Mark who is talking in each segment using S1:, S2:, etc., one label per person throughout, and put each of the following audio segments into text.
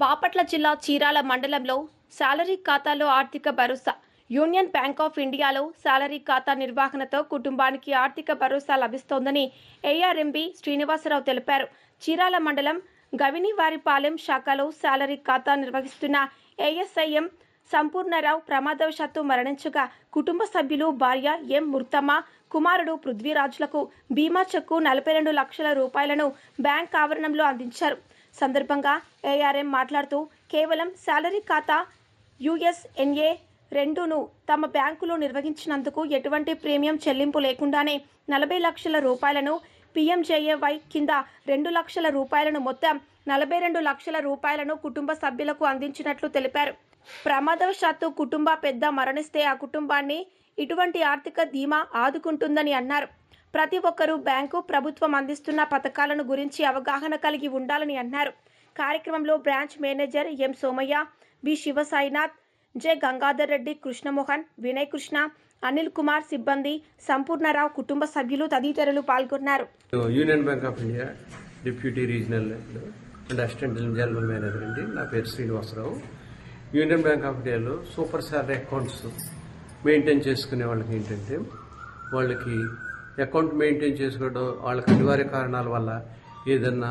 S1: బాపట్ల జిల్లా చీరాల మండలంలో శాలరీ ఖాతాలో ఆర్థిక భరోసా యూనియన్ బ్యాంక్ ఆఫ్ ఇండియాలో శాలరీ ఖాతా నిర్వహణతో కుటుంబానికి ఆర్థిక భరోసా లభిస్తోందని ఏఆర్ఎంబి శ్రీనివాసరావు తెలిపారు. చీరాల మండలం గవినివారిపాలెం శాఖలో శాలరీ ఖాతా నిర్వహిస్తున్న ఏఎస్ఐఎం సంపూర్ణరావు ప్రమాదవశాత్తు మరణించగా కుటుంబ సభ్యులు భార్య ఎం ముర్తమ్మ కుమారుడు పృథ్వీరాజులకు బీమా చెక్కు నలభై రెండు లక్షల రూపాయలను బ్యాంక్ ఆవరణంలో అందించారు. సందర్భంగా ఏఆర్ఎం మాట్లాడుతూ కేవలం శాలరీ ఖాతా యుఎస్ఎన్ఏ రెండును తమ బ్యాంకులో నిర్వహించినందుకు ఎటువంటి ప్రీమియం చెల్లింపు లేకుండానే నలభై లక్షల రూపాయలను పీఎంజేఏవై కింద రెండు లక్షల రూపాయలను మొత్తం నలభై రెండు లక్షల రూపాయలను కుటుంబ సభ్యులకు అందించినట్లు తెలిపారు. ప్రమాదవశాత్తు కుటుంబ పెద్ద మరణిస్తే ఆ కుటుంబాన్ని ఇటువంటి ఆర్థిక ధీమా ఆదుకుంటుందని అన్నారు. ప్రతి ఒక్కరూ బ్యాంకు ప్రభుత్వం అందిస్తున్న పథకాలను గురించి అవగాహన కలిగి ఉండాలని అన్నారు. కార్యక్రమంలో branch manager M Somaiah B Sivasainath J Gangadhar Reddy Krishnamohan Vinay Krishna Anil Kumar సిబ్బంది సంపూర్ణరావు కుటుంబ సభ్యులు తదితరులు పాల్గొన్నారు.
S2: Union Bank of India deputy regional and assistant general manager అండి. నా పేరు శ్రీనివాసరావు. యూనియన్ బ్యాంక్ ఆఫ్ ఇండియాలో సూపర్ శాలరీ అకౌంట్స్ మెయింటైన్ చేసుకునే వాళ్ళకి ఏంటంటే వాళ్ళకి అకౌంట్ మెయింటైన్ చేసుకోవడం వాళ్ళకి అనివార్య కారణాల వల్ల ఏదన్నా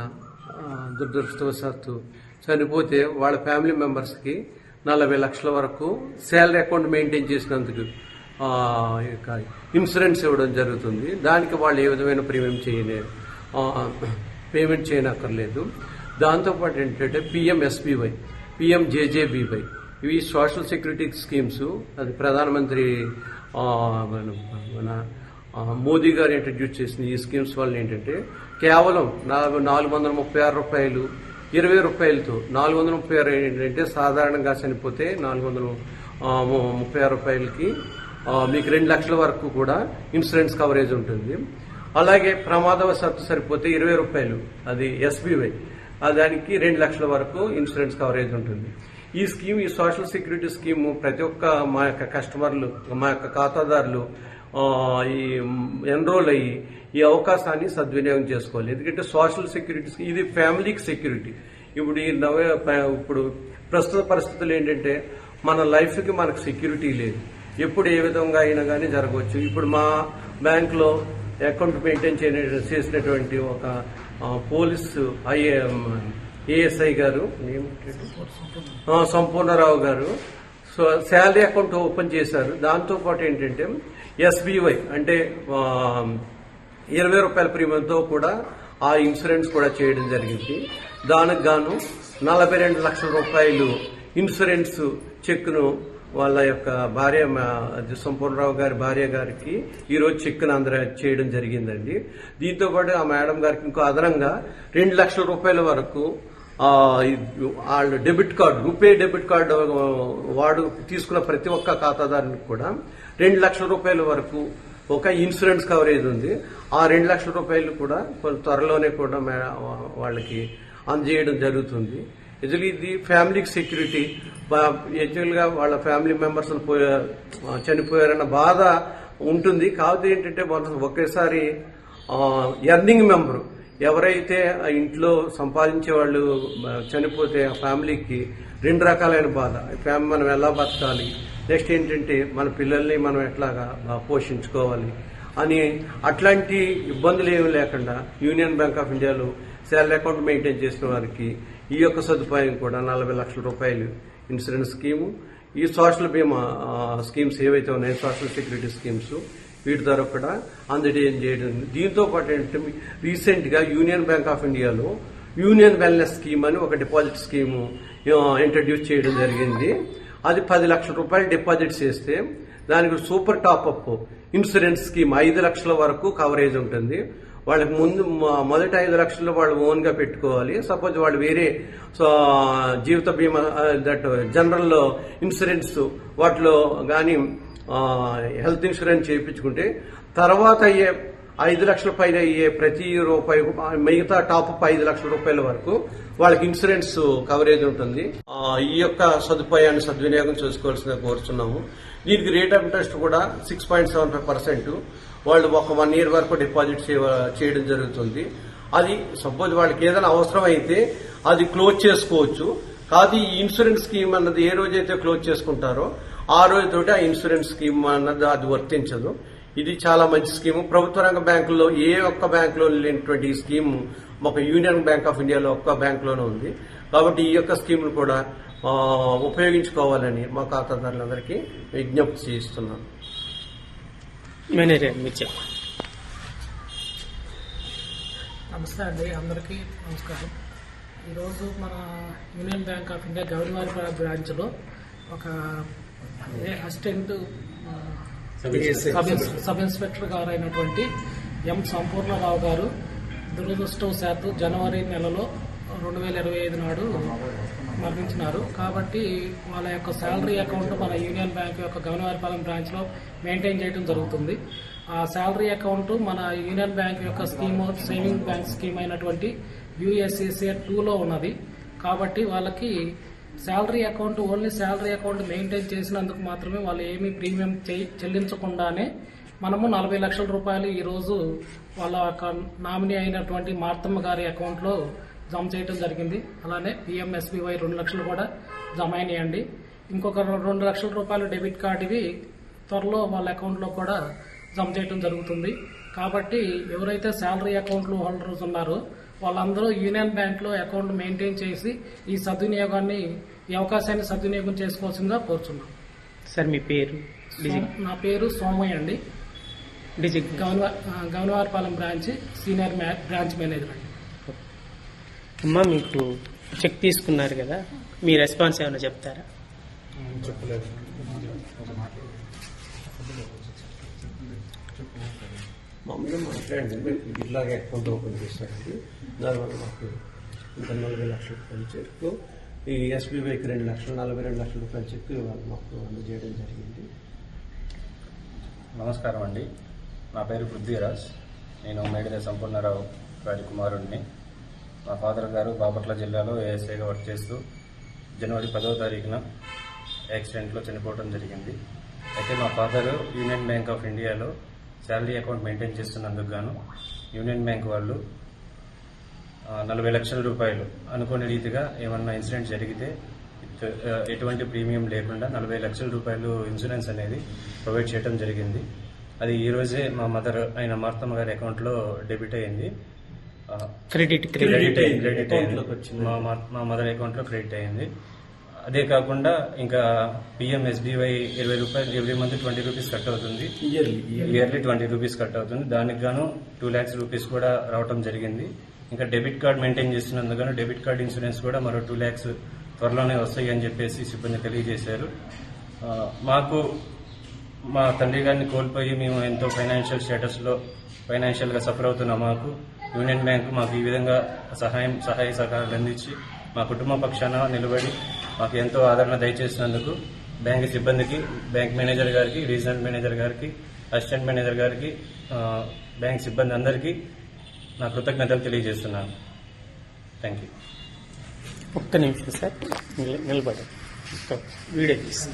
S2: దురదృష్టవశాత్తు చనిపోతే వాళ్ళ ఫ్యామిలీ మెంబర్స్కి నలభై లక్షల వరకు శాలరీ అకౌంట్ మెయింటైన్ చేసినందుకు ఇన్సూరెన్స్ ఇవ్వడం జరుగుతుంది. దానికి వాళ్ళు ఏ విధమైన ప్రీమియం చేయలేదు పేమెంట్ చేయనక్కర్లేదు. దాంతోపాటు ఏంటంటే పిఎంఎస్బీవై పిఎంజేజేబీవై ఇవి సోషల్ సెక్యూరిటీ స్కీమ్స్. అది ప్రధానమంత్రి మన మోదీ గారు ఇంట్రడ్యూస్ చేసిన ఈ స్కీమ్స్ వల్ల ఏంటంటే కేవలం నాలుగు నాలుగు వందల ముప్పై ఆరు రూపాయలు ఇరవై రూపాయలతో నాలుగు వందల ముప్పై ఆరు ఏంటంటే సాధారణంగా చనిపోతే నాలుగు వందల ముప్పై ఆరు రూపాయలకి మీకు రెండు లక్షల వరకు కూడా ఇన్సూరెన్స్ కవరేజ్ ఉంటుంది. అలాగే ప్రమాదవశాత్తు సరిపోతే ఇరవై రూపాయలు అది ఎస్బీవై దానికి రెండు లక్షల వరకు ఇన్సూరెన్స్ కవరేజ్ ఉంటుంది. ఈ స్కీమ్ ఈ సోషల్ సెక్యూరిటీ స్కీమ్ ప్రతి ఒక్క మా యొక్క కస్టమర్లు మా యొక్క ఖాతాదారులు ఈ ఎన్రోల్ అయ్యి ఈ అవకాశాన్ని సద్వినియోగం చేసుకోవాలి. ఎందుకంటే సోషల్ సెక్యూరిటీ ఇది ఫ్యామిలీకి సెక్యూరిటీ ఇప్పుడు ఈ నవ ఇప్పుడు ప్రస్తుత పరిస్థితులు ఏంటంటే మన లైఫ్కి మనకు సెక్యూరిటీ లేదు. ఎప్పుడు ఏ విధంగా అయినా కానీ జరగవచ్చు. ఇప్పుడు మా బ్యాంక్లో అకౌంట్ మెయింటైన్ చేయన- చేసినటువంటి ఒక పోలీసు ఐఏ ఏఎస్ఐ గారు సంపూర్ణరావు గారు సో శాలరీ అకౌంట్ ఓపెన్ చేశారు. దాంతో పాటు ఏంటంటే ఎస్బీవై అంటే ఇరవై రూపాయల ప్రీమియంతో కూడా ఆ ఇన్సూరెన్స్ కూడా చేయడం జరిగింది. దానికి గాను నలభై రెండు లక్షల రూపాయలు ఇన్సూరెన్స్ చెక్ను వాళ్ళ యొక్క భార్య మా- సంపూర్ణరావు గారి భార్య గారికి ఈరోజు చెక్కును చెక్ను అందరూ చేయడం జరిగిందండి. దీంతో పాటు ఆ మేడం గారికి ఇంకో అదనంగా రెండు లక్షల రూపాయల వరకు వాళ్ళు debit card RuPay debit card వాడు తీసుకున్న ప్రతి ఒక్క ఖాతాదారునికి కూడా రెండు లక్షల రూపాయల వరకు ఒక ఇన్సూరెన్స్ కవరేజ్ ఉంది. ఆ రెండు లక్షల రూపాయలు కూడా కొంత త్వరలోనే కూడా వాళ్ళకి అందజేయడం జరుగుతుంది. యాక్చువల్లీ ఇది ఫ్యామిలీకి సెక్యూరిటీ. యాక్చువల్గా వాళ్ళ ఫ్యామిలీ మెంబర్స్ చనిపోయారన్న బాధ ఉంటుంది. కాకపోతే ఏంటంటే వాళ్ళు ఒకేసారి ఎర్నింగ్ మెంబరు ఎవరైతే ఆ ఇంట్లో సంపాదించే వాళ్ళు చనిపోతే ఆ ఫ్యామిలీకి రెండు రకాలైన బాధ. ఫ్యామిలీ మనం ఎలా బతకాలి? నెక్స్ట్ ఏంటంటే మన పిల్లల్ని మనం ఎట్లాగా పోషించుకోవాలి అని అట్లాంటి ఇబ్బందులు ఏమి లేకుండా యూనియన్ బ్యాంక్ ఆఫ్ ఇండియాలో శాలరీ అకౌంట్ మెయింటైన్ చేసిన వారికి ఈ యొక్క సదుపాయం కూడా నలభై లక్షల రూపాయలు ఇన్సూరెన్స్ స్కీము. ఈ సోషల్ బీమా స్కీమ్స్ ఏవైతే ఉన్నాయో సోషల్ సెక్యూరిటీ స్కీమ్స్ వీటి ద్వారా కూడా అందజేయం చేయడం దీంతో పాటు ఏంటంటే రీసెంట్గా యూనియన్ బ్యాంక్ ఆఫ్ ఇండియాలో యూనియన్ వెల్నెస్ స్కీమ్ అని ఒక డిపాజిట్ స్కీమ్ ఇంట్రడ్యూస్ చేయడం జరిగింది. అది పది లక్షల రూపాయలు డిపాజిట్ చేస్తే దానికి సూపర్ టాప్అప్ ఇన్సూరెన్స్ స్కీమ్ ఐదు లక్షల వరకు కవరేజ్ ఉంటుంది. వాళ్ళకి ముందు మొదటి ఐదు లక్షలు వాళ్ళు ఓన్గా పెట్టుకోవాలి. సపోజ్ వాళ్ళు వేరే సో జీవిత బీమా దట్ జనరల్ ఇన్సూరెన్స్ వాటిలో కానీ హెల్త్ ఇన్సూరెన్స్ చేయించుకుంటే తర్వాత అయ్యే ఐదు లక్షల పైన అయ్యే ప్రతి రూపాయి మిగతా టాప్ అప్ ఐదు లక్షల రూపాయల వరకు వాళ్ళకి ఇన్సూరెన్స్ కవరేజ్ ఉంటుంది. ఈ యొక్క సదుపాయాన్ని సద్వినియోగం చేసుకోవాల్సిందిగా కోరుతున్నాము దీనికి రేట్ ఆఫ్ ఇంట్రెస్ట్ కూడా six point seven five percent. వాళ్ళు ఒక వన్ ఇయర్ వరకు డిపాజిట్ చేయ- చేయడం జరుగుతుంది. అది సపోజ్ వాళ్ళకి ఏదైనా అవసరం అయితే అది క్లోజ్ చేసుకోవచ్చు. కాదు ఈ ఇన్సూరెన్స్ స్కీమ్ అన్నది ఏ రోజైతే క్లోజ్ చేసుకుంటారో ఆ రోజుతోటి ఆ ఇన్సూరెన్స్ స్కీమ్ అన్నది అది వర్తించదు. ఇది చాలా మంచి స్కీము. ప్రభుత్వ రంగ బ్యాంకుల్లో ఏ ఒక్క బ్యాంకులో లేనటువంటి ఈ స్కీమ్ ఒక యూనియన్ బ్యాంక్ ఆఫ్ ఇండియాలో ఒక్క బ్యాంకులోనే ఉంది. కాబట్టి ఈ యొక్క స్కీమ్ను కూడా ఆ, ఉపయోగించుకోవాలని మా ఖాతాదారులందరికీ విజ్ఞప్తి చేస్తున్నాను.
S3: మేనేజర్ మీరు చెప్పండి.
S4: నమస్తే అండి అందరికీ నమస్కారం. ఈరోజు మన Union Bank of India governor బ్రాంచ్లో ఒక అసిస్టెంట్ సబ్ ఇన్స్- సబ్ ఇన్స్పెక్టర్ గారు అయినటువంటి ఎం సంపూర్ణరావు గారు దురదృష్టవశాత్తు జనవరి నెలలో రెండు వేల ఇరవై ఐదు నాడు మరణించినారు. కాబట్టి వాళ్ళ యొక్క శాలరీ అకౌంట్ మన యూనియన్ బ్యాంక్ యొక్క గవర్నర్పాలెం బ్రాంచ్లో మెయింటైన్ చేయడం జరుగుతుంది. ఆ శాలరీ అకౌంట్ మన యూనియన్ బ్యాంక్ యొక్క స్కీమ్ సేవింగ్ బ్యాంక్ స్కీమ్ అయినటువంటి యుఎస్ఎస్ఏ టూలో ఉన్నది. కాబట్టి వాళ్ళకి salary account only salary account maintain చేసినందుకు మాత్రమే వాళ్ళు ఏమీ ప్రీమియం చెల్లించకుండానే మనము నలభై లక్షల రూపాయలు ఈరోజు వాళ్ళ యొక్క నామినీ అయినటువంటి మార్తమ్మ గారి అకౌంట్లో జమ చేయడం జరిగింది. అలానే పిఎంఎస్బివై రెండు లక్షలు కూడా జమ అయినాయండి. ఇంకొక రెండు లక్షల రూపాయలు డెబిట్ కార్డు ఇవి త్వరలో వాళ్ళ అకౌంట్లో కూడా జమ చేయడం జరుగుతుంది. కాబట్టి ఎవరైతే శాలరీ అకౌంట్లు హోల్డర్స్ ఉన్నారో వాళ్ళందరూ యూనియన్ బ్యాంక్లో అకౌంట్ మెయింటైన్ చేసి ఈ సద్వినియోగాన్ని ఈ అవకాశాన్ని సద్వినియోగం చేసుకోవాల్సిందిగా కోరుచున్నాం.
S3: సార్ మీ పేరు?
S4: నా పేరు సోమయ్య అండి. గవర్నవారపాలెం బ్రాంచ్ సీనియర్ మ్యా- బ్రాంచ్ మేనేజర్ అండి.
S3: అమ్మా మీకు చెక్ తీసుకున్నారు కదా? మీ రెస్పాన్స్ ఏమైనా చెప్తారా?
S2: మామూలుగా మాట్లాడండి మీరు ఇట్లాగే అకౌంట్ ఓపెన్ చేశారండి దానివల్ల మాకు ఇంకా నలభై లక్షల రూపాయలు చెక్కు ఈ ఎస్బీఐకి రెండు లక్షలు నలభై రెండు లక్షల రూపాయలు చెక్కు ఇవాళ మాకు అందజేయడం జరిగింది.
S5: నమస్కారం అండి. నా పేరు పృథ్వీరాజ్. నేను మేడిద సంపూర్ణరావు గారి కుమారుడిని మా ఫాదర్ గారు బాపట్ల జిల్లాలో ఏఎస్ఐగా వర్క్ చేస్తూ జనవరి పదవ తారీఖున యాక్సిడెంట్లో చనిపోవడం జరిగింది. అయితే మా ఫాదరు యూనియన్ బ్యాంక్ ఆఫ్ ఇండియాలో శాలరీ అకౌంట్ మెయింటైన్ చేస్తున్నందుకు గాను యూనియన్ బ్యాంక్ వాళ్ళు నలభై లక్షల రూపాయలు అనుకోని రీతిగా ఏమన్నా ఇన్సిడెంట్ జరిగితే ఎటువంటి ప్రీమియం లేకుండా నలభై లక్షల రూపాయలు ఇన్సూరెన్స్ అనేది ప్రొవైడ్ చేయడం జరిగింది. అది ఈ రోజే మా మదర్ అయిన మార్తమ్మ గారి అకౌంట్లో డెబిట్ అయింది.
S3: Credit credit.
S2: అయింది.
S5: క్రెడిట్ అయింది మా మదర్ అకౌంట్లో క్రెడిట్ అయింది. అదే కాకుండా ఇంకా పిఎం ఎస్బీవై ఇరవై రూపాయలు every month twenty rupees cut అవుతుంది.
S2: Yearly
S5: yearly twenty rupees cut అవుతుంది. దానికి గాను టూ ల్యాక్స్ రూపీస్ కూడా రావటం జరిగింది. ఇంకా డెబిట్ కార్డ్ మెయింటైన్ చేస్తున్నందుకు డెబిట్ కార్డ్ ఇన్సూరెన్స్ కూడా మరో టూ ల్యాక్స్ త్వరలోనే వస్తాయి అని చెప్పేసి సిబ్బంది తెలియజేశారు. మాకు మా తండ్రి గారిని కోల్పోయి మేము ఎంతో ఫైనాన్షియల్ స్టేటస్లో ఫైనాన్షియల్గా సఫర్ అవుతున్న. మాకు యూనియన్ బ్యాంక్ మాకు ఈ విధంగా సహాయం సహాయ సహకారాలు అందించి మా కుటుంబ పక్షాన నిలబడి మాకు ఎంతో ఆదరణ దయచేసినందుకు బ్యాంక్ సిబ్బందికి బ్యాంక్ మేనేజర్ గారికి రీజనల్ మేనేజర్ గారికి అసిస్టెంట్ మేనేజర్ గారికి బ్యాంక్ సిబ్బంది అందరికీ నా కృతజ్ఞతలు తెలియజేస్తున్నాను. థ్యాంక్ యూ
S3: ఒక్క నిమిషం సార్ నిలబడ వీడియో తీసి.